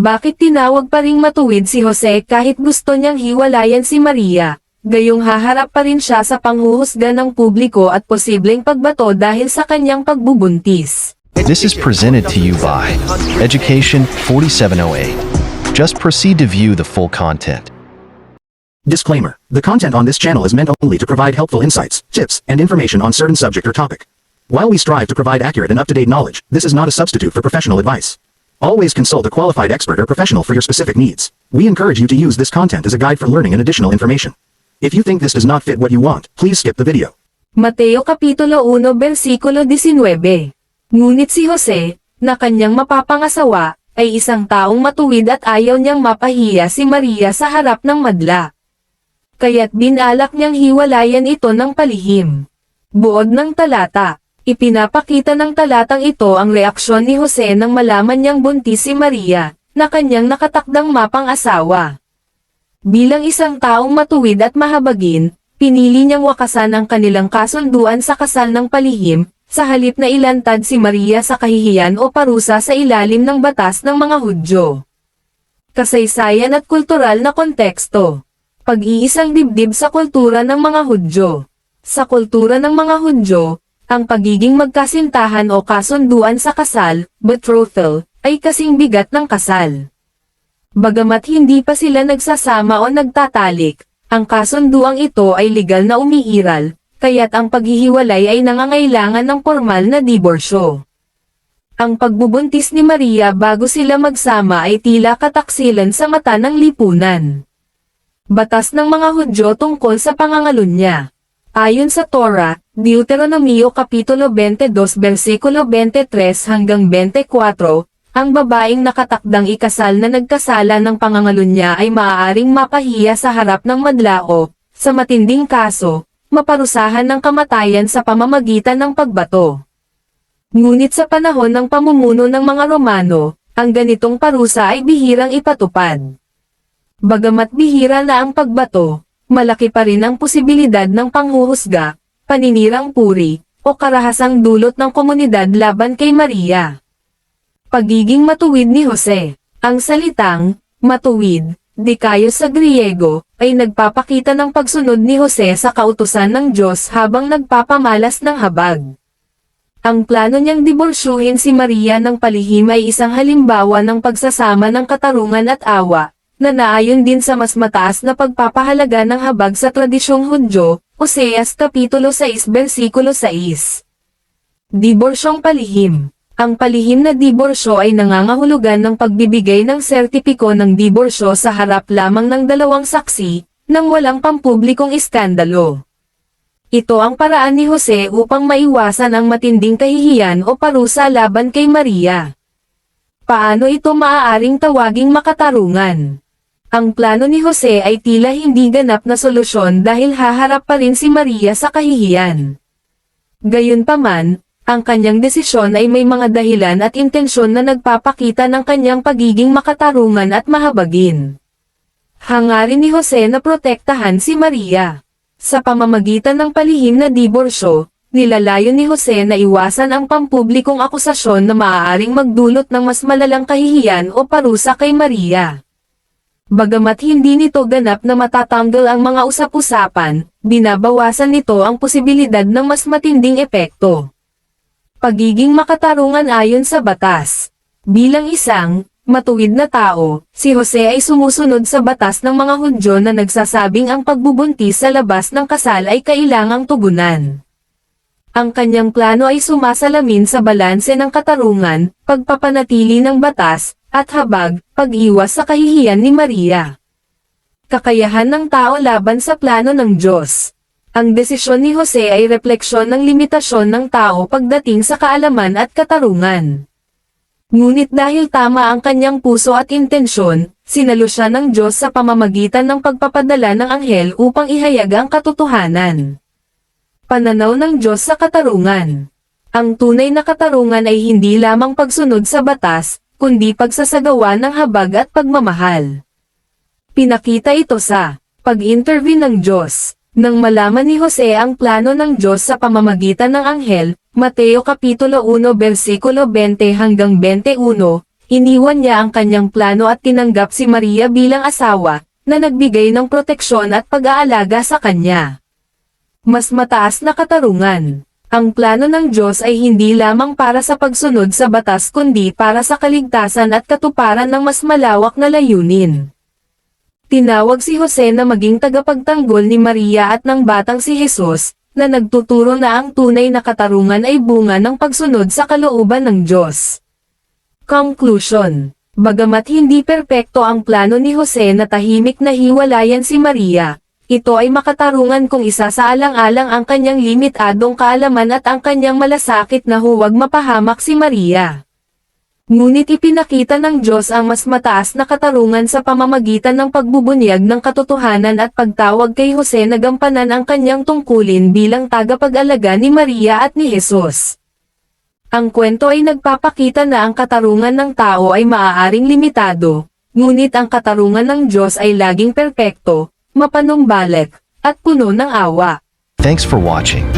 Bakit tinawag pa ring matuwid si Jose kahit gusto niyang hiwalayan si Maria? Gayong haharap pa rin siya sa panghuhusga ng publiko at posibleng pagbato dahil sa kanyang pagbubuntis. This is presented to you by Education 4708. Just proceed to view the full content. Disclaimer. The content on this channel is meant only to provide helpful insights, tips, and information on certain subject or topic. While we strive to provide accurate and up-to-date knowledge, this is not a substitute for professional advice. Always consult a qualified expert or professional for your specific needs. We encourage you to use this content as a guide for learning and additional information. If you think this does not fit what you want, please skip the video. Mateo Kapitulo 1 Versikulo 19 Ngunit si Jose, na kanyang mapapangasawa, ay isang taong matuwid at ayaw niyang mapahiya si Maria sa harap ng madla. Kaya't binalak niyang hiwalayan ito ng palihim. Buod ng talata, ipinapakita ng talatang ito ang reaksyon ni Jose nang malaman niyang buntis si Maria, na kanyang nakatakdang mapang-asawa. Bilang isang taong matuwid at mahabagin, pinili niyang wakasan ang kanilang kasunduan sa kasal ng palihim, sa halip na ilantad si Maria sa kahihiyan o parusa sa ilalim ng batas ng mga Hudyo. Kasaysayan at kultural na konteksto. Pag-iisang dibdib sa kultura ng mga Hudyo. Sa kultura ng mga Hudyo, ang pagiging magkasintahan o kasunduan sa kasal, betrothal, ay kasing bigat ng kasal. Bagamat hindi pa sila nagsasama o nagtatalik, ang kasunduang ito ay legal na umiiral, kaya't ang paghihiwalay ay nangangailangan ng formal na diborsyo. Ang pagbubuntis ni Maria bago sila magsama ay tila kataksilan sa mata ng lipunan. Batas ng mga Hudyo tungkol sa pangangalunya. Ayon sa Torah, Deuteronomio Kapitulo 22 versikulo 23 hanggang 24, ang babaeng nakatakdang ikasal na nagkasala ng pangangalunya ay maaaring mapahiya sa harap ng madlao, sa matinding kaso, maparusahan ng kamatayan sa pamamagitan ng pagbato. Ngunit sa panahon ng pamumuno ng mga Romano, ang ganitong parusa ay bihirang ipatupad. Bagamat bihira na ang pagbato, malaki pa rin ang posibilidad ng panghuhusga, paninirang puri, o karahasang dulot ng komunidad laban kay Maria. Pagiging matuwid ni Jose. Ang salitang, matuwid, dikayos sa Griego, ay nagpapakita ng pagsunod ni Jose sa kautusan ng Diyos habang nagpapamalas ng habag. Ang plano niyang diborsyuhin si Maria ng palihim ay isang halimbawa ng pagsasama ng katarungan at awa, na naayon din sa mas mataas na pagpapahalaga ng habag sa tradisyong Hudyo, Oseas Kapitulo 6 Versikulo 6. Diborsyong palihim Ang palihim na diborsyo ay nangangahulugan ng pagbibigay ng sertipiko ng diborsyo sa harap lamang ng dalawang saksi, nang walang pampublikong iskandalo. Ito ang paraan ni Jose upang maiwasan ang matinding kahihiyan o parusa laban kay Maria. Paano ito maaaring tawaging makatarungan? Ang plano ni Jose ay tila hindi ganap na solusyon dahil haharap pa rin si Maria sa kahihiyan. Gayunpaman, ang kanyang desisyon ay may mga dahilan at intensyon na nagpapakita ng kanyang pagiging makatarungan at mahabagin. Hangarin ni Jose na protektahan si Maria. Sa pamamagitan ng palihim na diborsyo, nilalayo ni Jose na iwasan ang pampublikong akusasyon na maaaring magdulot ng mas malalang kahihiyan o parusa kay Maria. Bagamat hindi nito ganap na matatanggal ang mga usap-usapan, binabawasan nito ang posibilidad ng mas matinding epekto. Pagiging makatarungan ayon sa batas. Bilang isang, matuwid na tao, si Jose ay sumusunod sa batas ng mga Hudyo na nagsasabing ang pagbubuntis sa labas ng kasal ay kailangang tugunan. Ang kanyang plano ay sumasalamin sa balanse ng katarungan, pagpapanatili ng batas, at habag, pag-iwas sa kahihiyan ni Maria. Kakayahan ng tao laban sa plano ng Diyos. Ang desisyon ni Jose ay refleksyon ng limitasyon ng tao pagdating sa kaalaman at katarungan. Ngunit dahil tama ang kanyang puso at intensyon, sinalo siya ng Diyos sa pamamagitan ng pagpapadala ng anghel upang ihayag ang katotohanan. Pananaw ng Diyos sa katarungan Ang tunay na katarungan ay hindi lamang pagsunod sa batas, kundi pagsasagawa ng habag at pagmamahal. Pinakita ito sa pag-intervene ng Diyos. Nang malaman ni Jose ang plano ng Diyos sa pamamagitan ng anghel, Mateo Kapitulo 1 versikulo 20 hanggang 21, Iniwan niya ang kanyang plano at tinanggap si Maria bilang asawa, na nagbigay ng proteksyon at pag-aalaga sa kanya. Mas mataas na katarungan. Ang plano ng Diyos ay hindi lamang para sa pagsunod sa batas kundi para sa kaligtasan at katuparan ng mas malawak na layunin. Tinawag si Jose na maging tagapagtanggol ni Maria at ng batang si Jesus, na nagtuturo na ang tunay na katarungan ay bunga ng pagsunod sa kalooban ng Diyos. Conclusion Bagamat hindi perpekto ang plano ni Jose na tahimik na hiwalayan si Maria, ito ay makatarungan kung isa sa alang-alang ang kanyang limitadong kaalaman at ang kanyang malasakit na huwag mapahamak si Maria. Ngunit ipinakita ng Diyos ang mas mataas na katarungan sa pamamagitan ng pagbubunyag ng katotohanan at pagtawag kay Jose na gampanan ang kanyang tungkulin bilang tagapag-alaga ni Maria at ni Jesus. Ang kwento ay nagpapakita na ang katarungan ng tao ay maaaring limitado, ngunit ang katarungan ng Diyos ay laging perpekto, mapanumbalik, at puno ng awa. Thanks for watching.